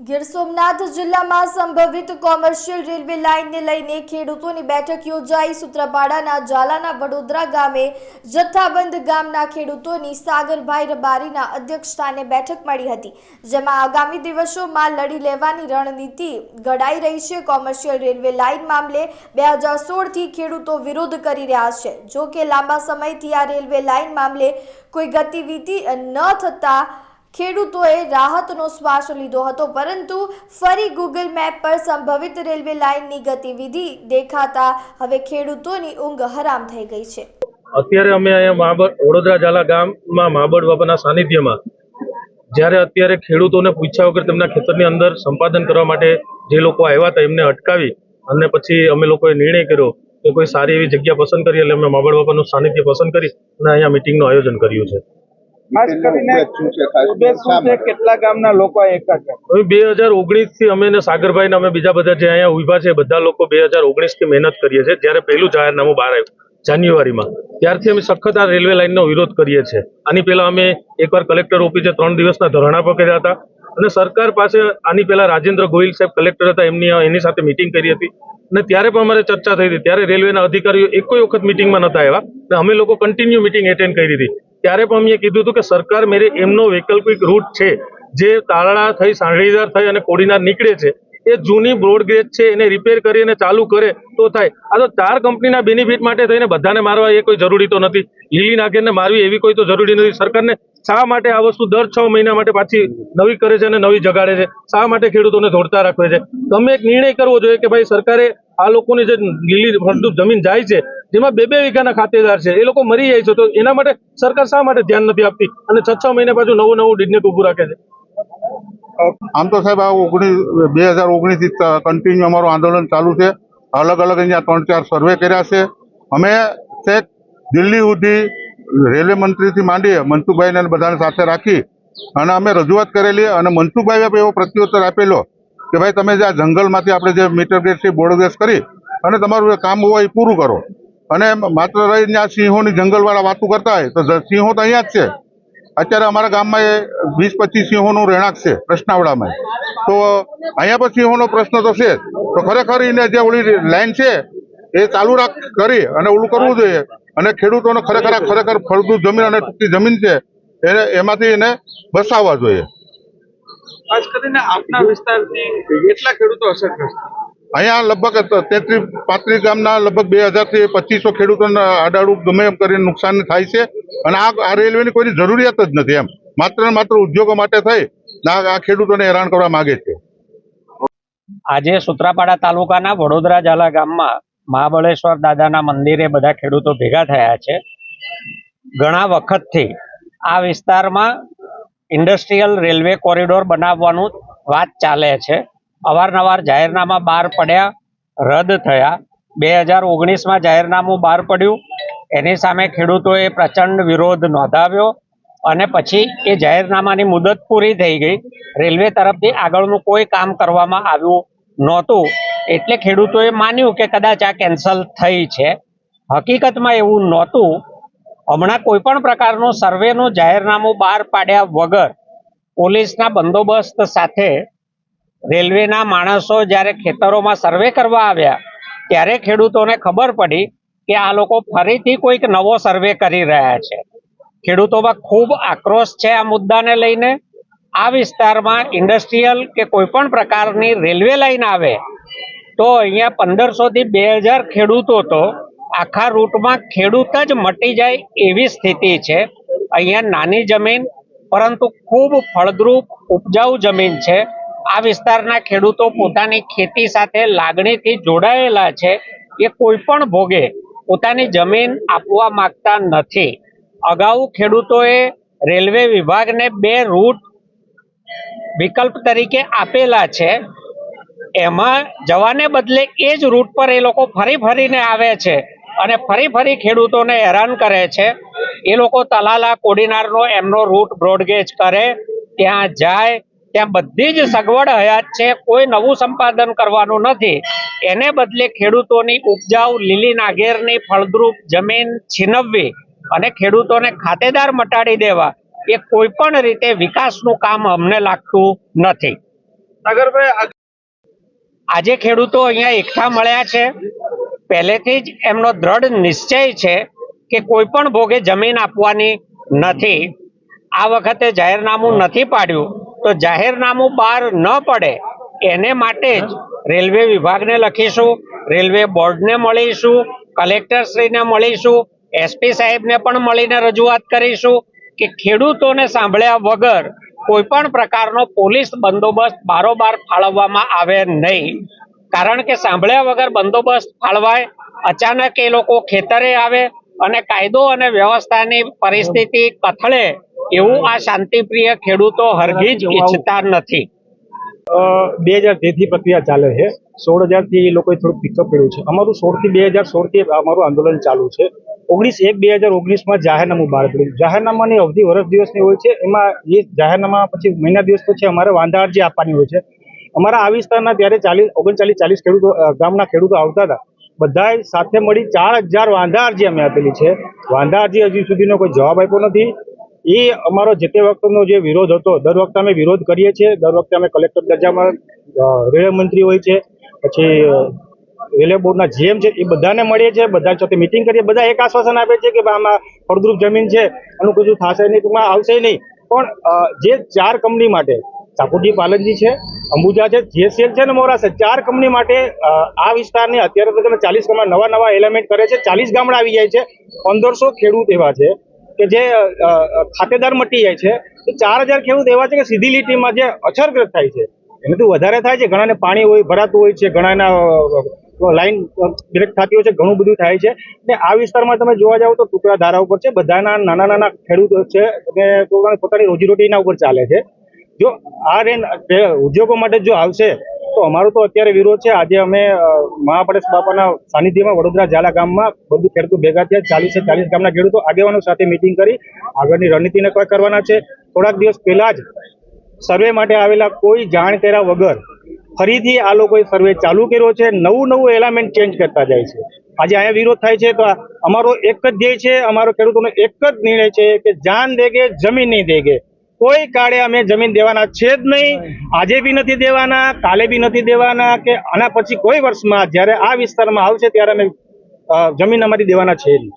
ગીર સોમનાથ જિલ્લામાં સંભવિત commercial railway લાઇનને લઈને ખેડૂતોની બેઠક યોજાઈ. સૂત્રાપાડાના ઝાલાના વડોદરા ગામે જથ્થાબંધ ગામના ખેડૂતોની સાગરભાઈ રબારીના અધ્યક્ષસ્થાને બેઠક મળી હતી, જેમાં આગામી દિવસોમાં લડી લેવાની રણનીતિ ઘડાઈ રહી છે. કોમર્શિયલ રેલવે લાઇન મામલે બે હજાર સોળથી ખેડૂતો વિરોધ કરી રહ્યા છે. જો કે લાંબા સમયથી આ રેલવે લાઇન મામલે કોઈ ગતિવિધિ ન થતા ખેડૂતોએ રાહતનો શ્વાસ લીધો હતો, પરંતુ ફરી ગૂગલ મેપ પર સંભવિત રેલવે લાઇનની ગતિવિધિ દેખાતા હવે ખેડૂતોની ઊંઘ હરામ થઈ ગઈ છે. અત્યારે અમે અહીંયા માબડ વડોદરા ઝાલા ગામમાં માબડ બાપાના સાનિધ્યમાં જ્યારે અત્યારે ખેડૂતોને પૂછ્યા વગર તેમના ખેતરની અંદર સંપાદન કરવા માટે જે લોકો આવ્યા હતા, એમને અટકાવી અને પછી અમે લોકોએ નિર્ણય કર્યો કે કોઈ સારી એવી જગ્યા પસંદ કરી એટલે અમે માબડ બાપાનું સાનિધ્ય પસંદ કરી અને અહીંયા મિટિંગનું આયોજન કર્યું છે. ખાસ કરીને શું છે? કેટલા ગામના લોકો એકઠા છે? બે હજાર ઓગણીસથી અમે સાગરભાઈ ને અમે બીજા બધા જે અહીંયા ઊભા છે બધા લોકો બે હજાર ઓગણીસથી મહેનત કરીએ છીએ. જ્યારે પહેલું જાહેરનામું બહાર આવ્યું જાન્યુઆરીમાં. ત્યારથી અમે સખત આ રેલવે લાઇનનો વિરોધ કરીએ છીએ. આની પહેલા અમે એકવાર કલેક્ટર ઓફિસે ત્રણ દિવસના ધરણા પકડ્યા હતા અને સરકાર પાસે આની પહેલા રાજેન્દ્ર ગોહિલ સાહેબ કલેક્ટર હતા એમની એની સાથે મિટિંગ કરી હતી. અને ત્યારે પણ અમારે ચર્ચા થઈ હતી. ત્યારે રેલવેના અધિકારીઓ એક કોઈ વખત મિટિંગમાં નતા આવ્યા. અને અમે લોકો કન્ટિન્યુ મિટિંગ એટેન્ડ કરી હતી. ત્યારે પણ અમે કીધું હતું કે સરકાર મેરે એમનો વૈકલ્પિક રૂટ છે, જે તારણા થઈ સાંઢળીદાર થઈ અને કોડીનાર નીકળે છે, એ જૂની બ્રોડગેજ છે, એને રિપેર કરી અને ચાલુ કરે તો થાય. આ તો ચાર કંપનીના બેનિફિટ માટે થઈને બધાને મારવા એ કોઈ જરૂરી તો નથી. લીલી નાગેરને મારવી એવી કોઈ તો જરૂરી નથી. સરકારને શા માટે આ વસ્તુ દર છ મહિના માટે પાછી નવી કરે છે અને નવી જગાડે છે? શા માટે ખેડૂતોને દોડતા રાખવે છે? તમે એક નિર્ણય કરવો જોઈએ કે ભાઈ સરકારે આ લોકોની જે લીલી ફળદ્રુપ જમીન જાય છે જેમાં બે બે વીઘાના ખાતેદાર છે. એ લોકો મરી જાય છે. તો એના માટે સરકાર શા માટે ધ્યાન નથી આપતી? અને છ છ મહિના પાછું નવું નવું ડિજનેટ ઊભું રાખે છે. આમ તો સાહેબ, આ ઓગણીસ, બે હજાર ઓગણીસથી કન્ટિન્યુ અમારું આંદોલન ચાલુ છે. અલગ અલગ અહીંયા ત્રણ ચાર સર્વે કર્યા છે. અમે દિલ્હી સુધી રેલવે મંત્રીથી માંડી મનસુખભાઈને બધાને સાથે રાખી. અને અમે રજૂઆત કરેલી અને મનસુખભાઈએ એવો પ્રત્યુત્તર આપેલો કે ભાઈ, તમે જે આ જંગલમાંથી આપણે જે મીટર ગેસ છે બોર્ડ ગેસ કરી અને તમારું કામ હોય એ પૂરું કરો. અને માત્ર રહીને આ સિંહોની જંગલવાળા વાતો કરતા હોય, તો સિંહો તો અહીંયા જ છે. અત્યારે અમારા ગામમાં એ વીસ પચીસ સિંહોનું રહેણાંક છે પ્રશ્નાવડામાં તો અહીંયા પણ સિંહોનો પ્રશ્ન તો છે તો ખરેખર એને જે ઓલી લાઈન છે, એ ચાલુ રાખ, કરી અને ઓલું કરવું જોઈએ. અને ખેડૂતોને ખરેખર ખરેખર ફળદ્રુપ જમીન અને ટૂંકી જમીન છે, એને, એમાંથી એને બસાવવા જોઈએ. ખાસ કરીને આપના વિસ્તારથી કેટલા ખેડૂતો અસરગ્રસ્ત? અહીંયા લગભગ તેત્રીસ પાંત્રીસ ગામના લગભગ બે હજારથી પચીસો ખેડૂતોને આડાડું ગમે એમ કરીને નુકસાન થાય છે. અને આ આ રેલવેની કોઈની જરૂરિયાત જ નથી એમ. માત્ર માત્ર ઉદ્યોગો માટે થઈ આ ખેડૂતોને હેરાન કરવા માગે છે. આજે સુત્રાપાડા તાલુકાના વડોદરા ઝાલા ગામમાં મહાબળેશ્વર દાદાના મંદિરે બધા ખેડૂતો ભેગા થયા છે. ઘણા વખતથી આ વિસ્તારમાં ઇન્ડસ્ટ્રીયલ રેલવે કોરિડોર બનાવવાનું વાત ચાલે છે. અવારનવાર જાહેરનામા બહાર પડ્યા, રદ થયા. બે હજાર ઓગણીસમાં જાહેરનામું બહાર પડ્યું. એની સામે ખેડૂતોએ પ્રચંડ વિરોધ નોંધાવ્યો અને પછી એ જાહેરનામાની મુદત પૂરી થઈ ગઈ. રેલવે તરફથી આગળનું કોઈ કામ કરવામાં આવ્યું નહોતું. એટલે ખેડૂતોએ માન્યું કે કદાચ આ કેન્સલ થઈ છે. હકીકતમાં એવું નહોતું. હમણાં કોઈ પણ પ્રકારનું સર્વેનું જાહેરનામું બહાર પાડ્યા વગર પોલીસના બંદોબસ્ત સાથે રેલવેના માણસો જ્યારે ખેતરોમાં સર્વે કરવા આવ્યા, ત્યારે ખેડૂતોને ખબર પડી કે આ લોકો ફરીથી કોઈક નવો સર્વે કરી રહ્યા છે. ખેડૂતોમાં ખૂબ આક્રોશ છે આ મુદ્દાને લઈને. આ વિસ્તારમાં ઇન્ડસ્ટ્રીયલ કે કોઈ પણ પ્રકારની રેલવે લાઈન આવે, તો અહીંયા પંદરસો થી બે હજાર ખેડૂતો તો આખા રૂટમાં ખેડૂત જ મટી જાય એવી સ્થિતિ છે. અહીંયા નાની જમીન, પરંતુ ખૂબ ફળદ્રુપ ઉપજાઉ જમીન છે. આ વિસ્તારના ખેડૂતો પોતાની ખેતી સાથે લાગણીથી જોડાયેલા છે. એ કોઈ પણ ભોગે પોતાની જમીન આપવા માંગતા નથી. અગાઉ ખેડૂતોએ રેલવે વિભાગને બે રૂટ વિકલ્પ તરીકે આપેલા છે. એમાં જવાને બદલે એ જ રૂટ પર એ લોકો ફરી ફરીને આવે છે અને ફરી ફરી ખેડૂતોને હેરાન કરે છે. એ લોકો તલાલા, કોડીનારનો એમનો રૂટ બ્રોડગેજ કરે, ત્યાં જાય ત્યાં બધી જ સગવડ હયાત છે કોઈ નવું સંપાદન કરવાનું નથી. એને બદલે ખેડૂતોની ઉપજાઉ લીલી નાગેરની ફળદ્રુપ જમીન છીનવવી અને ખેડૂતોને ખાતેદાર મટાડી દેવા એ કોઈ પણ રીતે વિકાસનું કામ અમને લાગતું નથી. આજે ખેડૂતો અહીંયા એકઠા મળ્યા છે. પહેલેથી જ એમનો દ્રઢ નિશ્ચય છે કે કોઈ પણ ભોગે જમીન આપવાની નથી. આ વખતે જાહેરનામું નથી પાડ્યું. તો જાહેરનામું બહાર ન પડે, એને માટે જ રેલવે વિભાગને લખીશું, રેલવે બોર્ડને મળીશું, કલેક્ટરશ્રીને મળીશું એસપી સાહેબને પણ મળીને રજૂઆત કરીશું કે ખેડૂતોને સાંભળ્યા વગર કોઈ પણ પ્રકારનો પોલીસ બંદોબસ્ત બારોબાર ફાળવવામાં આવે નહીં. કારણ કે સાંભળ્યા વગર બંદોબસ્ત ફાળવાય, અચાનક એ લોકો ખેતરે આવે અને કાયદો અને વ્યવસ્થાની પરિસ્થિતિ કથળે એવું આ શાંતિપ્રિય ખેડૂતો હરગીજ ઈચ્છતા નથી. બે હજાર તેથી પ્રક્રિયા ચાલે છે. સોળ હજારથી એ લોકોએ થોડું પિકઅપ કર્યું છે. અમારું સોળથી બે હજાર સોળથી અમારું આંદોલન ચાલુ છે. ઓગણીસ એક બે હજાર ઓગણીસમાં જાહેરનામું બહાર પડ્યું. જાહેરનામાની અવધિ વર્ષ દિવસની હોય છે. એમાં એ જાહેરનામા પછી મહિના દિવસ પછી અમારે વાંધા અરજી આપવાની હોય છે. અમારા આ વિસ્તારના ત્યારે ચાલીસ ઓગણચાલીસ ચાલીસ ખેડૂતો ગામના ખેડૂતો આવતા હતા. બધાએ સાથે મળી ચાર હજાર વાંધા અરજી અમે આપેલી છે. વાંધા અરજી હજી સુધીનો કોઈ જવાબ આપ્યો નથી. એ અમારો જે તે વખતનો જે વિરોધ હતો, દર વખતે અમે વિરોધ કરીએ છીએ. દર વખતે અમે કલેક્ટર દરજામાં રેલવે મંત્રી હોય છે, પછી રેલવે બોર્ડના જીએમ છે, એ બધાને મળીએ છીએ, બધા સાથે મિટિંગ કરીએ. બધા એક આશ્વાસન આપે છે કે આમાં ફળદ્રુપ જમીન છે એનું કશું થશે નહીં, ટૂંકમાં આવશે નહીં. પણ જે ચાર કંપની માટે ચાકુટી પાલનજી છે, અંબુજા છે જીએસએલ છે ને મોરા છે, ચાર કંપની માટે આ વિસ્તારની અત્યારે તો તમે ચાલીસ ગામડા નવા નવા એલિમેન્ટ કરે છે, ચાલીસ ગામડા આવી જાય છે. પંદરસો ખેડૂત એવા છે. કે જે ખાતેદાર મટી જાય છે, તો ચાર હજાર ખેડૂત એવા છે કે સીધી લીટીમાં જે અછરગ્રસ્ત થાય છે. એનાથી વધારે થાય છે, ઘણાને પાણી હોય, ભરાતું હોય છે, ઘણાના લાઈન ડિરેક્ટ થતી હોય છે, ઘણું બધું થાય છે. ને આ વિસ્તારમાં તમે જોવા જાવ તો ટુકડા ધારા ઉપર છે, બધાના નાના નાના ખેડૂતો છે અને પોતાની રોજીરોટીના ઉપર ચાલે છે. જો આ રેન ઉદ્યોગો માટે જો આવશે તો અમારો તો અત્યારે વિરોધ છે. આજે અમે મહાપરેશ બાપાના સાનિધ્યમાં વડોદરા ઝાલા ગામમાં બધું ખેડૂતો ભેગા થયા, ચાલીસે ચાલીસ ગામના ખેડૂતો આગેવાનો સાથે મિટિંગ કરી. આગળની રણનીતિ કોઈ કરવાના છે. થોડાક દિવસ પહેલા જ સર્વે માટે આવેલા કોઈ જાણ કર્યા વગર ફરીથી આ લોકોએ સર્વે ચાલુ કર્યો છે. નવું નવું એલામેન્ટ ચેન્જ કરતા જાય છે. આજે અહીંયા વિરોધ થાય છે. તો અમારો એક જ ધ્યેય છે. અમારો ખેડૂતોનો એક જ નિર્ણય છે કે જાન દેગે, જમીન નહીં દેગે. કોઈ કાળે અમે જમીન દેવાના છે જ નહીં. આજે બી નથી દેવાના કાલે બી નથી દેવાના કે આના પછી કોઈ વર્ષમાં જ્યારે આ વિસ્તારમાં આવશે ત્યારે અમે જમીન અમારી દેવાના છે નહીં.